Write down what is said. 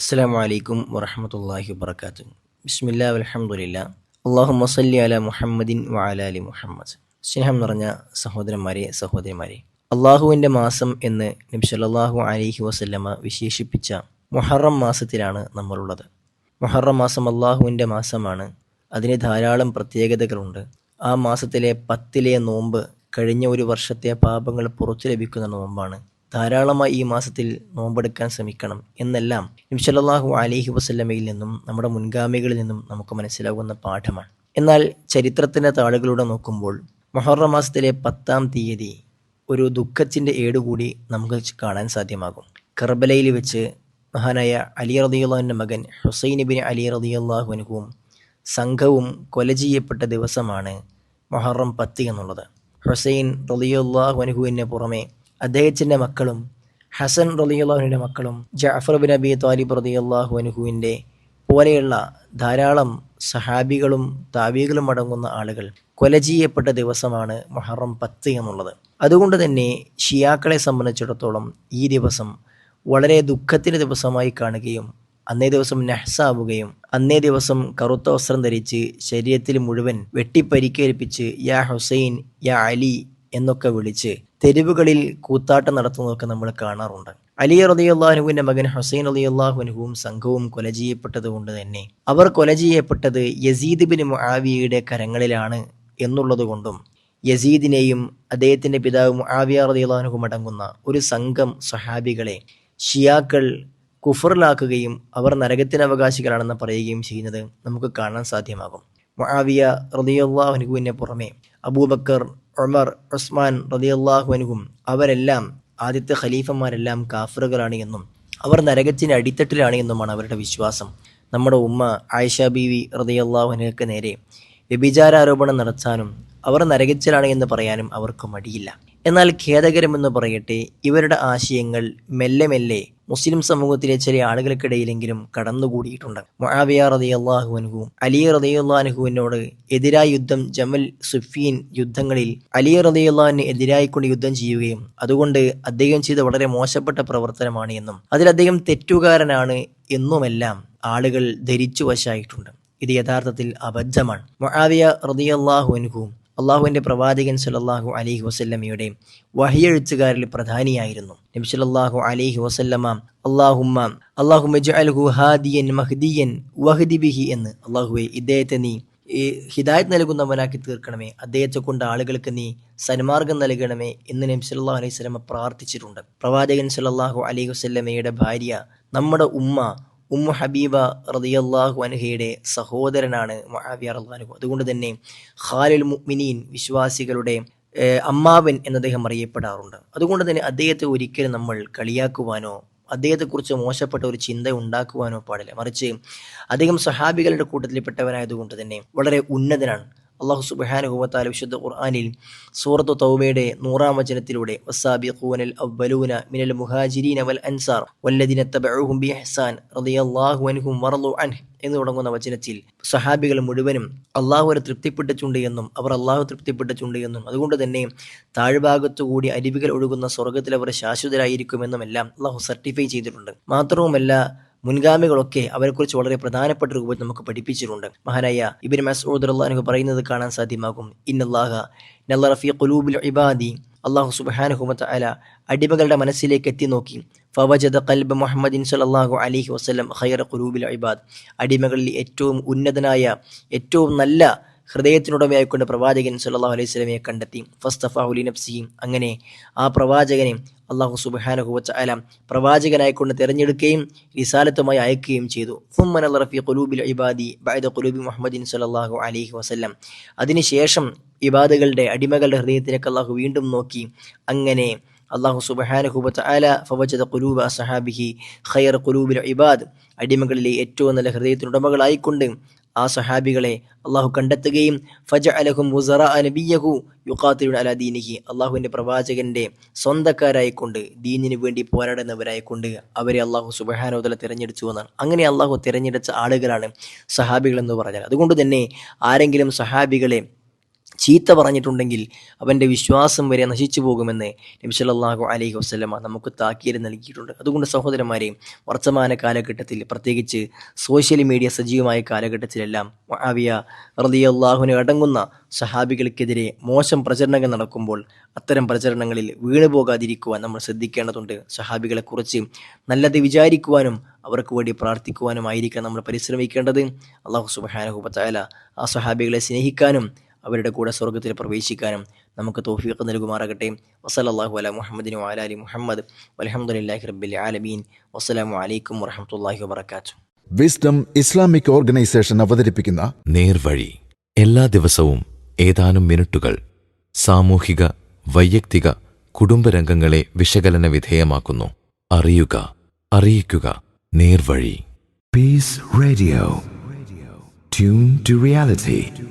അസ്സാം വലൈക്കും വറഹമത്തല്ലാഹി വബർക്കാത്തു ബിസ്മില്ലാ അലഹമുല്ല അള്ളാഹു മസല്ലി അല മുഹമ്മദിൻ വഅല അലി മുഹമ്മദ്. സ്നേഹം നിറഞ്ഞ സഹോദരന്മാരെ സഹോദരിമാരെ. അള്ളാഹുവിന്റെ മാസം എന്ന് നബി സല്ലല്ലാഹു അലൈഹി വസല്ലമ വിശേഷിപ്പിച്ച മുഹറം മാസത്തിലാണ് നമ്മളുള്ളത്. മുഹറം മാസം അള്ളാഹുവിന്റെ മാസമാണ്. അതിന് ധാരാളം പ്രത്യേകതകളുണ്ട്. ആ മാസത്തിലെ പത്തിലെ നോമ്പ് കഴിഞ്ഞ ഒരു വർഷത്തെ പാപങ്ങൾ പുറത്തു ലഭിക്കുന്ന നോമ്പാണ്. ധാരാളമായി ഈ മാസത്തിൽ നോമ്പെടുക്കാൻ ശ്രമിക്കണം എന്നെല്ലാം നിമിഷല്ലാഹു അലിഹി വസല്ലമയിൽ നിന്നും നമ്മുടെ മുൻഗാമികളിൽ നിന്നും നമുക്ക് മനസ്സിലാകുന്ന പാഠമാണ്. എന്നാൽ ചരിത്രത്തിന്റെ താളുകളിലൂടെ നോക്കുമ്പോൾ മൊഹറ മാസത്തിലെ പത്താം തീയതി ഒരു ദുഃഖത്തിന്റെ ഏടുകൂടി നമുക്ക് കാണാൻ സാധ്യമാകും. കർബലയിൽ വെച്ച് മഹാനായ അലി റതിയുള്ളാഹുവിന്റെ മകൻ ഹുസൈൻ ബിൻ അലി റദിയുള്ളാഹുവിനും സംഘവും കൊല ചെയ്യപ്പെട്ട ദിവസമാണ് മൊഹറം പത്ത് എന്നുള്ളത്. ഹുസൈൻ റലിയുല്ലാഹുനുഹുവിന് പുറമെ അദ്ദേഹത്തിന്റെ മക്കളും ഹസൻ റലിയുള്ളാഹുവിന്റെ മക്കളും ജാഫർ ബിൻ അബി താലിബ് റലിയുല്ലാഹുനുഹുവിന്റെ പോലെയുള്ള ധാരാളം സഹാബികളും താബികളും അടങ്ങുന്ന ആളുകൾ കൊല ചെയ്യപ്പെട്ട ദിവസമാണ് മൊഹറം പത്ത് എന്നുള്ളത്. അതുകൊണ്ട് തന്നെ ഷിയാക്കളെ സംബന്ധിച്ചിടത്തോളം ഈ ദിവസം വളരെ ദുഃഖത്തിന്റെ ദിവസമായി കാണുകയും അന്നേ ദിവസം നഹ്സാവുകയും അന്നേ ദിവസം കറുത്ത വസ്ത്രം ധരിച്ച് ശരീരത്തിൽ മുഴുവൻ വെട്ടിപ്പരിക്കേൽപ്പിച്ച് യാ ഹുസൈൻ യാ അലി എന്നൊക്കെ വിളിച്ച് തെരുവുകളിൽ കൂത്താട്ടം നടത്തുന്നതൊക്കെ നമ്മൾ കാണാറുണ്ട്. അലി റലിയുള്ളാഹുവിന്റെ മകൻ ഹുസൈൻ അലിയുള്ളാഹുനുവും സംഘവും കൊല ചെയ്യപ്പെട്ടത് കൊണ്ട് തന്നെ അവർ കൊല ചെയ്യപ്പെട്ടത് യസീദ് ബിൻ മുആവിയയുടെ കരങ്ങളിലാണ് എന്നുള്ളത് കൊണ്ടും യസീദിനെയും അദ്ദേഹത്തിന്റെ പിതാവ് മുആവിയ റലിയുള്ളാഹുനും അടങ്ങുന്ന ഒരു സംഘം സഹാബികളെ ഷിയാക്കൾ കുഫറിലാക്കുകയും അവർ നരകത്തിന് അവകാശികളാണെന്ന് പറയുകയും ചെയ്യുന്നത് നമുക്ക് കാണാൻ സാധ്യമാകും. മുആവിയ റതിയല്ലാഹുനുവിന് പുറമെ അബൂബക്കർ ഉമർ ഉസ്മാൻ റതിയല്ലാഹുനുവും അവരെല്ലാം ആദ്യത്തെ ഖലീഫന്മാരെല്ലാം കാഫറുകളാണ് എന്നും അവർ നരകത്തിന് അടിത്തട്ടിലാണ് എന്നുമാണ് അവരുടെ വിശ്വാസം. നമ്മുടെ ഉമ്മ ആയിഷ ബീവി റതിയല്ലാഹുനക്ക് നേരെ വ്യഭിചാരാരോപണം നടത്താനും അവർ നരകച്ചിലാണ് എന്ന് പറയാനും അവർക്ക് മടിയില്ല. എന്നാൽ ഖേദകരമെന്ന് പറയട്ടെ ഇവരുടെ ആശയങ്ങൾ മെല്ലെ മെല്ലെ മുസ്ലിം സമൂഹത്തിലെ ചില ആളുകൾക്കിടയിലെങ്കിലും കടന്നുകൂടിയിട്ടുണ്ട്. മൊഹാവിയ റതിയല്ലാഹുവിനും അലി റതി അള്ളാഹുവിനോട് എതിരായ യുദ്ധം ജമൽ സുഫീൻ യുദ്ധങ്ങളിൽ അലി റതി അള്ളാഹിന് എതിരായി എതിരായിക്കൊണ്ട് യുദ്ധം ചെയ്യുകയും അതുകൊണ്ട് അദ്ദേഹം ചെയ്ത വളരെ മോശപ്പെട്ട പ്രവർത്തനമാണ് എന്നും അതിൽ അദ്ദേഹം തെറ്റുകാരനാണ് എന്നുമെല്ലാം ആളുകൾ ധരിച്ചു വശായിട്ടുണ്ട്. ഇത് യഥാർത്ഥത്തിൽ അബദ്ധമാണ്. മൊഹാവിയ റതിയല്ലാഹുവിനും അള്ളാഹുവിന്റെ പ്രവാചകൻ സല്ലാഹു അലിഹി വസല്ലമയുടെ വഹിയെഴുത്തുകാരിൽ പ്രധാനിയായിരുന്നു. നബി സല്ലല്ലാഹു അലൈഹി വസല്ലമ അള്ളാഹുമ്മ അള്ളാഹുമ്മ ഹാദിയൻ മഹ്ദിയൻ വഹ്ദി ബിഹി എന്ന് അള്ളാഹുവെ ഇദ്ദേഹത്തെ നീ ഈ ഹിദായത് നൽകുന്നവനാക്കി തീർക്കണമേ അദ്ദേഹത്തെ കൊണ്ട് ആളുകൾക്ക് നീ സന്മാർഗം നൽകണമേ എന്ന് നബി സല്ലല്ലാഹു അലൈഹി സ്വലമ പ്രാർത്ഥിച്ചിട്ടുണ്ട്. പ്രവാചകൻ സല്ലല്ലാഹു അലൈഹി വസല്ലമയുടെ ഭാര്യ നമ്മുടെ ഉമ്മ ഉമ്മു ഹബീബ റതിയല്ലാഹു അൻഹയുടെ സഹോദരനാണ് മഹാവിയ റഹ്ലാനുഹു അതുകൊണ്ട് തന്നെ ഖാലിൽ മുഅ്മിനീൻ വിശ്വാസികളുടെ അമ്മാവൻ എന്ന് അദ്ദേഹം അറിയപ്പെടാറുണ്ട്. അതുകൊണ്ട് തന്നെ അദ്ദേഹത്തെ ഒരിക്കലും നമ്മൾ കളിയാക്കുവാനോ അദ്ദേഹത്തെക്കുറിച്ച് മോശപ്പെട്ട ഒരു ചിന്ത ഉണ്ടാക്കുവാനോ പാടില്ല. മറിച്ച് അദ്ദേഹം സഹാബികളുടെ കൂട്ടത്തിൽപ്പെട്ടവനായതുകൊണ്ട് തന്നെ വളരെ ഉന്നതനാണ്. അള്ളാഹു സുബാനുഹുവത്താല വിശുദ്ധ ഖുർആാനിൽ സൂറത്തു തൗബയുടെ നൂറാം വചനത്തിലൂടെ മിനൽ മുഹാജിരീന വൽ അൻസാർ റളിയല്ലാഹു അൻഹും എന്ന് തുടങ്ങുന്ന വചനത്തിൽ സഹാബികൾ മുഴുവനും അള്ളാഹുവിനെ തൃപ്തിപ്പെട്ടിട്ടുണ്ട് എന്നും അവർ അള്ളാഹു തൃപ്തിപ്പെട്ടിട്ടുണ്ട് എന്നും അതുകൊണ്ട് തന്നെ താഴ്ഭാഗത്തുകൂടി അരുവികൾ ഒഴുകുന്ന സ്വർഗത്തിൽ അവർ ശാശ്വതരായിരിക്കുമെന്നുമെല്ലാം അള്ളാഹു സർട്ടിഫൈ ചെയ്തിട്ടുണ്ട്. മാത്രവുമല്ല മുൻഗാമികളൊക്കെ അവരെക്കുറിച്ച് വളരെ പ്രധാനപ്പെട്ട രൂപത്തിൽ നമുക്ക് പഠിപ്പിച്ചിട്ടുണ്ട്. മഹാനായ ഇബിൻ മസൂദ് അള്ളാഹു പറയുന്നത് കാണാൻ സാധ്യമാകും. ഇന്നല്ലാഹ നല്ല റഫി കുലൂബിൽ ഇബാദി. അള്ളാഹു സുബാനുഹുമത്ത് അല അടിമകളുടെ മനസ്സിലേക്ക് എത്തി നോക്കി. ഫവജദ കൽബ് മുഹമ്മദിൻ സല്ലാഹു അലിഹി വസ്ലം ഖൈർ ഖുലൂബിൽ ഇബാദ്. അടിമകളിൽ ഏറ്റവും ഉന്നതനായ ഏറ്റവും നല്ല ഹൃദയത്തിനുടമയായിക്കൊണ്ട് പ്രവാചകൻ സല്ലാഹു അലൈഹി സ്വലമയെ കണ്ടെത്തി. ഫസ്തഫാഹുലി നബ്സിയും അങ്ങനെ ആ പ്രവാചകനെ അള്ളാഹു സുബാനുഹുവച്ച അല പ്രവാചകനായിക്കൊണ്ട് തിരഞ്ഞെടുക്കുകയും റിസാലത്തുമായി അയക്കുകയും ചെയ്തു. ഫുമ്മൻ അൽ റഫി ഖുലൂബിൽ ഇബാദി ബൈദ ഖുലൂബി മുഹമ്മദിൻ സല്ലാഹു അലൈഹി വസല്ലം. അതിനുശേഷം ഇബാദുകളുടെ അടിമകളുടെ ഹൃദയത്തിലേക്ക് അള്ളാഹു വീണ്ടും നോക്കി. അങ്ങനെ അള്ളാഹു സുബഹാനുഹുബത്ത് അല ഫവജദ ഖുലൂബ സഹാബിഹി ഖൈർ ഖുലൂബിൽ ഇബാദ് അടിമകളിലെ ഏറ്റവും നല്ല ഹൃദയത്തിനുടമകളായിക്കൊണ്ട് ആ സഹാബികളെ അള്ളാഹു കണ്ടെത്തുകയും ഫജ അലഹും മുസറ അനബിയഹു യുക്കാത്തിലുൻ അല ദീനിഹി. അള്ളാഹുവിന്റെ പ്രവാചകന്റെ സ്വന്തക്കാരായിക്കൊണ്ട് ദീനിനു വേണ്ടി പോരാടുന്നവരായിക്കൊണ്ട് അവരെ അള്ളാഹു സുബഹാനോദല തിരഞ്ഞെടുത്തു എന്നാണ്. അങ്ങനെ അള്ളാഹു തിരഞ്ഞെടുത്ത ആളുകളാണ് സഹാബികൾ എന്ന് പറഞ്ഞാൽ. അതുകൊണ്ട് തന്നെ ആരെങ്കിലും സഹാബികളെ ചീത്ത പറഞ്ഞിട്ടുണ്ടെങ്കിൽ അവന്റെ വിശ്വാസം വരെ നശിച്ചു പോകുമെന്ന് നബി സല്ലല്ലാഹു അലൈഹി വസല്ലമ നമുക്ക് താക്കീത് നൽകിയിട്ടുണ്ട്. അതുകൊണ്ട് സഹോദരന്മാരെ വർത്തമാന കാലഘട്ടത്തിൽ പ്രത്യേകിച്ച് സോഷ്യൽ മീഡിയ സജീവമായ കാലഘട്ടത്തിലെല്ലാം മുആവിയ റളിയല്ലാഹുവിന് അടങ്ങുന്ന സഹാബികൾക്കെതിരെ മോശം പ്രചരണങ്ങൾ നടക്കുമ്പോൾ അത്തരം പ്രചരണങ്ങളിൽ വീണു പോകാതിരിക്കുവാൻ നമ്മൾ ശ്രദ്ധിക്കേണ്ടതുണ്ട്. സഹാബികളെക്കുറിച്ച് നല്ലത് വിചാരിക്കുവാനും അവർക്ക് വേണ്ടി പ്രാർത്ഥിക്കുവാനുമായിരിക്കണം നമ്മൾ പരിശ്രമിക്കേണ്ടത്. അള്ളാഹു സുബാനഹുബത്തായ ആ സഹാബികളെ സ്നേഹിക്കാനും അവരുടെ കൂടെ സ്വർഗത്തിൽ പ്രവേശിക്കാനും നമുക്ക് തോഫീഖ് നൽകുമാറാകട്ടെ. വസലല്ലാഹു അല മുഹമ്മദിനു അലാലി മുഹമ്മദ്. അലഹമുല്ലാഹി റബ്ബിൽ ആലമീൻ. വസ്സലാമു അലൈക്കും വറഹമുല്ലാഹി വാത്തു വിസ്ഡം ഇസ്ലാമിക് ഓർഗനൈസേഷൻ അവതരിപ്പിക്കുന്ന നേർവഴി. എല്ലാ ദിവസവും ഏതാനും മിനിറ്റുകൾ സാമൂഹിക വൈയക്തിക കുടുംബരംഗങ്ങളെ വിശകലന വിധേയമാക്കുന്നു. അറിയുക അറിയിക്കുക. നേർവഴി. Peace Radio tune to reality.